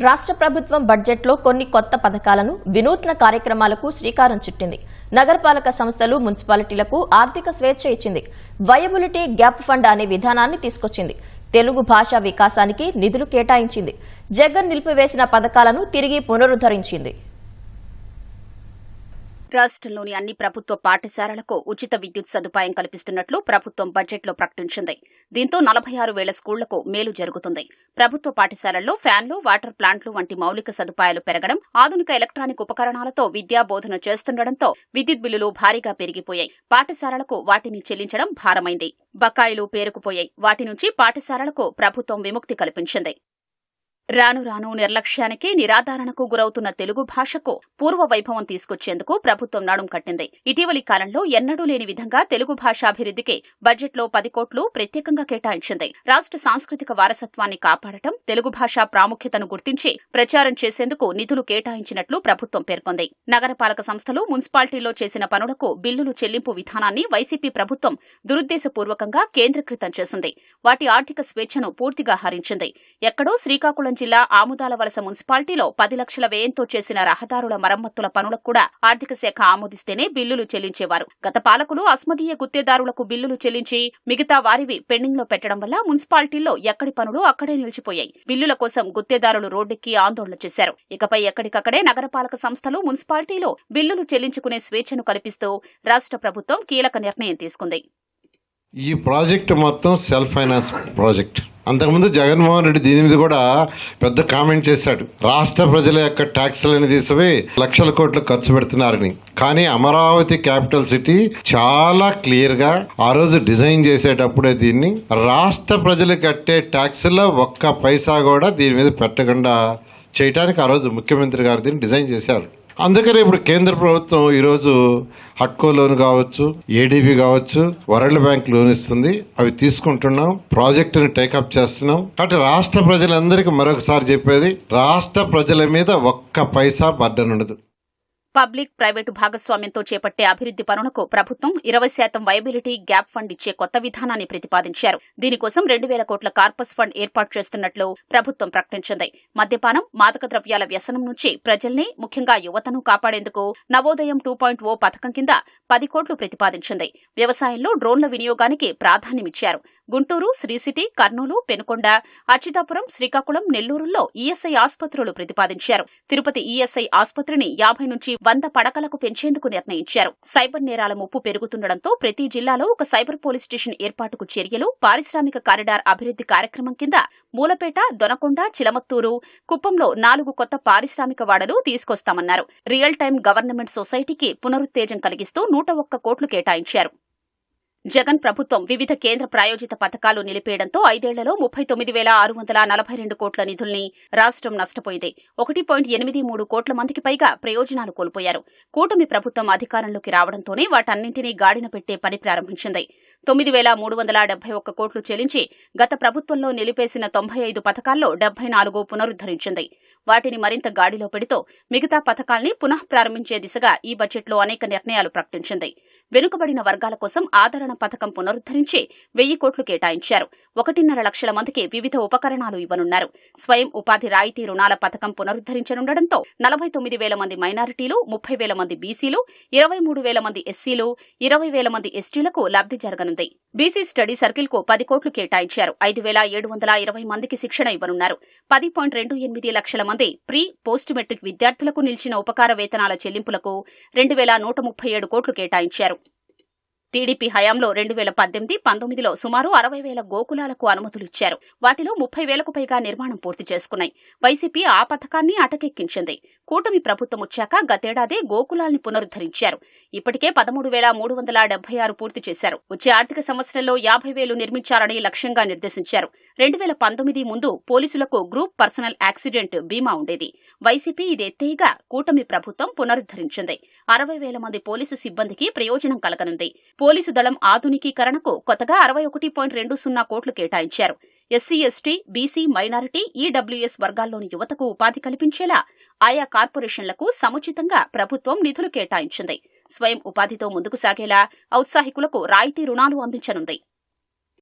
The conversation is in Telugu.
రాష్ట్ర ప్రభుత్వం బడ్జెట్లో కొన్ని కొత్త పథకాలను వినూత్న కార్యక్రమాలకు శ్రీకారం చుట్టింది. నగరపాలక సంస్థలు మున్సిపాలిటీలకు ఆర్థిక స్వేచ్ఛ ఇచ్చింది. వయబులిటీ గ్యాప్ ఫండ్ అనే విధానాన్ని తీసుకొచ్చింది. తెలుగు భాష వికాసానికి నిధులు కేటాయించింది. జగన్ నిలిపివేసిన పథకాలను తిరిగి పునరుద్ధరించింది. రాష్ట్రంలోని అన్ని ప్రభుత్వ పాఠశాలలకు ఉచిత విద్యుత్ సదుపాయం కల్పిస్తున్నట్లు ప్రభుత్వం బడ్జెట్లో ప్రకటించింది. దీంతో నలభై ఆరు వేల స్కూళ్ళకు మేలు జరుగుతుంది. ప్రభుత్వ పాఠశాలల్లో ఫ్యాన్లు వాటర్ ప్లాంట్లు వంటి మౌలిక సదుపాయాలు పెరగడం ఆధునిక ఎలక్ట్రానిక్ ఉపకరణాలతో విద్యా బోధన చేస్తుండటంతో విద్యుత్ బిల్లులు భారీగా పెరిగిపోయాయి. పాఠశాలలకు వాటిని చెల్లించడం భారమైంది. బకాయిలు పేరుకుపోయాయి. వాటి నుంచి పాఠశాలలకు ప్రభుత్వం విముక్తి కల్పించింది. రాను రాను నిర్లక్ష్యానికి నిరాధారణకు గురవుతున్న తెలుగు భాషకు పూర్వ వైభవం తీసుకొచ్చేందుకు ప్రభుత్వం నడుం కట్టింది. ఇటీవలి కాలంలో ఎన్నడూ లేని విధంగా తెలుగు భాషాభివృద్ధికి బడ్జెట్లో పది కోట్లు ప్రత్యేకంగా కేటాయించింది. రాష్ట్ర సాంస్కృతిక వారసత్వాన్ని కాపాడటం తెలుగు భాష ప్రాముఖ్యతను గుర్తించి ప్రచారం చేసేందుకు నిధులు కేటాయించినట్లు ప్రభుత్వం పేర్కొంది. నగరపాలక సంస్థలు మున్సిపాలిటీల్లో చేసిన పనులకు బిల్లులు చెల్లింపు విధానాన్ని వైసీపీ ప్రభుత్వం దురుద్దేశపూర్వకంగా కేంద్రీకృతం చేసింది. వాటి ఆర్థిక స్వేచ్ఛను పూర్తిగా హరించింది. ఎక్కడో శ్రీకాకుళం జిల్లా ఆముదాల వలస మున్సిపాలిటీలో పది లక్షల వ్యయంతో చేసిన రహదారుల మరమ్మతుల పనులకు కూడా ఆర్థిక శాఖ ఆమోదిస్తేనే బిల్లులు చెల్లించేవారు. గత పాలకులు అస్మదీయ గుత్తేదారులకు బిల్లులు చెల్లించి మిగతా వారివి పెండింగ్లో పెట్టడం వల్ల మున్సిపాలిటీల్లో ఎక్కడి పనులు అక్కడే నిలిచిపోయాయి. బిల్లుల కోసం గుత్తేదారులు రోడ్డెక్కి ఆందోళన చేశారు. ఇకపై ఎక్కడికక్కడే నగరపాలక సంస్థలు మున్సిపాలిటీలో బిల్లులు చెల్లించుకునే స్వేచ్ఛను కల్పిస్తూ రాష్ట్ర ప్రభుత్వం కీలక నిర్ణయం తీసుకుంది. ఈ ప్రాజెక్ట్ మొత్తం సెల్ఫ్ ఫైనాన్స్ ప్రాజెక్ట్. అంతకుముందు జగన్మోహన్ రెడ్డి దీని మీద కూడా పెద్ద కామెంట్ చేశాడు. రాష్ట్ర ప్రజల యొక్క ట్యాక్స్లను తీసిపోయి లక్షల కోట్లు ఖర్చు పెడుతున్నారని. కానీ అమరావతి క్యాపిటల్ సిటీ చాలా క్లియర్గా ఆ రోజు డిజైన్ చేసేటప్పుడే దీన్ని రాష్ట్ర ప్రజలు కట్టే ట్యాక్స్లో ఒక్క పైసా కూడా దీని మీద పెట్టకుండా చేయడానికి ఆ రోజు ముఖ్యమంత్రి గారు దీన్ని డిజైన్ చేశారు. అందుకని ఇప్పుడు కేంద్ర ప్రభుత్వం ఈరోజు హట్కో లోన్ కావచ్చు ఏడీబీ కావచ్చు వరల్డ్ బ్యాంక్ లోన్ ఇస్తుంది. అవి తీసుకుంటున్నాం ప్రాజెక్టుని టేకప్ చేస్తున్నాం. కాబట్టి రాష్ట్ర ప్రజలందరికీ మరొకసారి చెప్పేది రాష్ట్ర ప్రజల మీద ఒక్క పైసా బర్డన్ ఉండదు పబ్లిక్ ప్రైవేటు భాగస్వామ్యంతో చేపట్టే అభివృద్ది పనులకు ప్రభుత్వం ఇరవై శాతం వైబిలిటీ గ్యాప్ ఫండ్ ఇచ్చే కొత్త విధానాన్ని ప్రతిపాదించారు. దీనికోసం రెండు వేల కోట్ల కార్పస్ ఫండ్ ఏర్పాటు చేస్తున్నట్లు ప్రభుత్వం ప్రకటించింది. మద్యపానం మాదక ద్రవ్యాల వ్యసనం నుంచి ప్రజల్ని ముఖ్యంగా యువతను కాపాడేందుకు నవోదయం టూ పాయింట్ ఓ పథకం కింద పది కోట్లు ప్రతిపాదించింది. వ్యవసాయంలో డ్రోన్ల వినియోగానికి ప్రాధాన్యమిచ్చారు. గుంటూరు శ్రీసిటీ కర్నూలు పెనుకొండ అచ్యుతాపురం శ్రీకాకుళం నెల్లూరుల్లో ఈఎస్ఐ ఆసుపత్రులు ప్రతిపాదించారు. తిరుపతి ఈఎస్ఐ ఆసుపత్రిని యాభై నుంచి వంద పడకలకు పెంచేందుకు నిర్ణయించారు. సైబర్ నేరాల ముప్పు పెరుగుతుండటంతో ప్రతి జిల్లాలో ఒక సైబర్ పోలీస్ స్టేషన్ ఏర్పాటుకు చర్యలు పారిశ్రామిక కారిడార్ అభివృద్ది కార్యక్రమం కింద మూలపేట దొనకొండ చిలమత్తూరు కుప్పంలో నాలుగు కొత్త పారిశ్రామిక వాడలు తీసుకొస్తామన్నారు. రియల్ టైం గవర్నమెంట్ సొసైటీకి పునరుత్తేజం కలిగిస్తూ నూట ఒక్క కోట్లు కేటాయించారు. జగన్ ప్రభుత్వం వివిధ కేంద్ర ప్రాయోజిత పథకాలు నిలిపేయడంతో ఐదేళ్ళలో ముప్పై తొమ్మిది వేల ఆరు వందల నలభై రెండు కోట్ల నిధుల్ని రాష్ట్రం నష్టపోయింది. ఒకటి పాయింట్ ఎనిమిది మూడు కోట్ల మందికి పైగా ప్రయోజనాలు కోల్పోయారు. కూటమి ప్రభుత్వం అధికారంలోకి రావడంతోనే వాటన్నింటినీ గాడిన పెట్టే పని ప్రారంభించింది. తొమ్మిది వేల మూడు వందల డెబ్బై ఒక్క కోట్లు చెల్లించి గత ప్రభుత్వంలో నిలిపేసిన తొంభై ఐదు పథకాల్లో డెబ్బై నాలుగు పునరుద్ధరించింది. వాటిని మరింత గాడిలో పెడుతూ మిగతా పథకాల్ని పునః ప్రారంభించే దిశగా ఈ బడ్జెట్లో అనేక నిర్ణయాలు ప్రకటించింది. వెనుకబడిన వర్గాల కోసం ఆదరణ పథకం పునరుద్దరించి వెయ్యి కోట్లు కేటాయించారు. ఒకటిన్నర లక్షల మందికి వివిధ ఉపకరణాలు ఇవ్వనున్నారు. స్వయం ఉపాధి రాయితీ రుణాల పథకం పునరుద్దరించనుండటంతో నలభై తొమ్మిది వేల మంది మైనారిటీలు ముప్పై వేల మంది బీసీలు ఇరవై మూడు వేల మంది ఎస్సీలు ఇరవై వేల మంది ఎస్టీలకు లబ్ధి జరగనుంది. బీసీ స్టడీ సర్కిల్కు పది కోట్లు కేటాయించారు. ఐదు వేల ఏడు వందల ఇరవై మందికి శిక్షణ ఇవ్వనున్నారు. పది పాయింట్ రెండు ఎనిమిది లక్షల మంది ప్రీ పోస్ట్ మెట్రిక్ విద్యార్థులకు నిలిచిన ఉపకార వేతనాల చెల్లింపులకు రెండు వేల నూట ముప్పై ఏడు కోట్లు కేటాయించారు. టీడీపీ హయాంలో రెండు వేల పద్దెనిమిది పంతొమ్మిదిలో సుమారు అరవై వేల గోకులాలకు అనుమతులు ఇచ్చారు వాటిలో ముప్పై వేలకు పైగా నిర్మాణం పూర్తి చేసుకున్నాయి. వైసీపీ ఆ పథకాన్ని అటకెక్కించింది. కూటమి ప్రభుత్వం వచ్చాక గతేడాదే గోకులాల్ని పునరుద్ధరించారు. ఇప్పటికే పదమూడు వేల మూడు వందల డెబ్బై ఆరు పూర్తి చేశారు. వచ్చే ఆర్థిక సంవత్సరంలో యాభై వేలు నిర్మించాలని లక్ష్యంగా నిర్దేశించారు. రెండు వేల పంతొమ్మిది ముందు పోలీసులకు గ్రూప్ పర్సనల్ యాక్సిడెంట్ బీమా ఉండేది. వైసీపీ ఇది ఎత్తేగా కూటమి ప్రభుత్వం పునరుద్ధరించింది. అరవై వేల మంది పోలీసు సిబ్బందికి ప్రయోజనం కలగనుంది. పోలీసు దళం ఆధునికీకరణకు కొత్తగా అరవై ఒకటి పాయింట్ రెండు సున్నా కోట్లు కేటాయించారు. SC ST BC minority EWS వర్గాల్లోని యువతకు ఉపాధి కల్పించేలా ఆయా కార్పొరేషన్లకు సముచితంగా ప్రభుత్వం నిధులు కేటాయించింది. స్వయం ఉపాధితో ముందుకు సాగేలా ఔత్సాహికులకు రాయితీ రుణాలు అందించనుంది.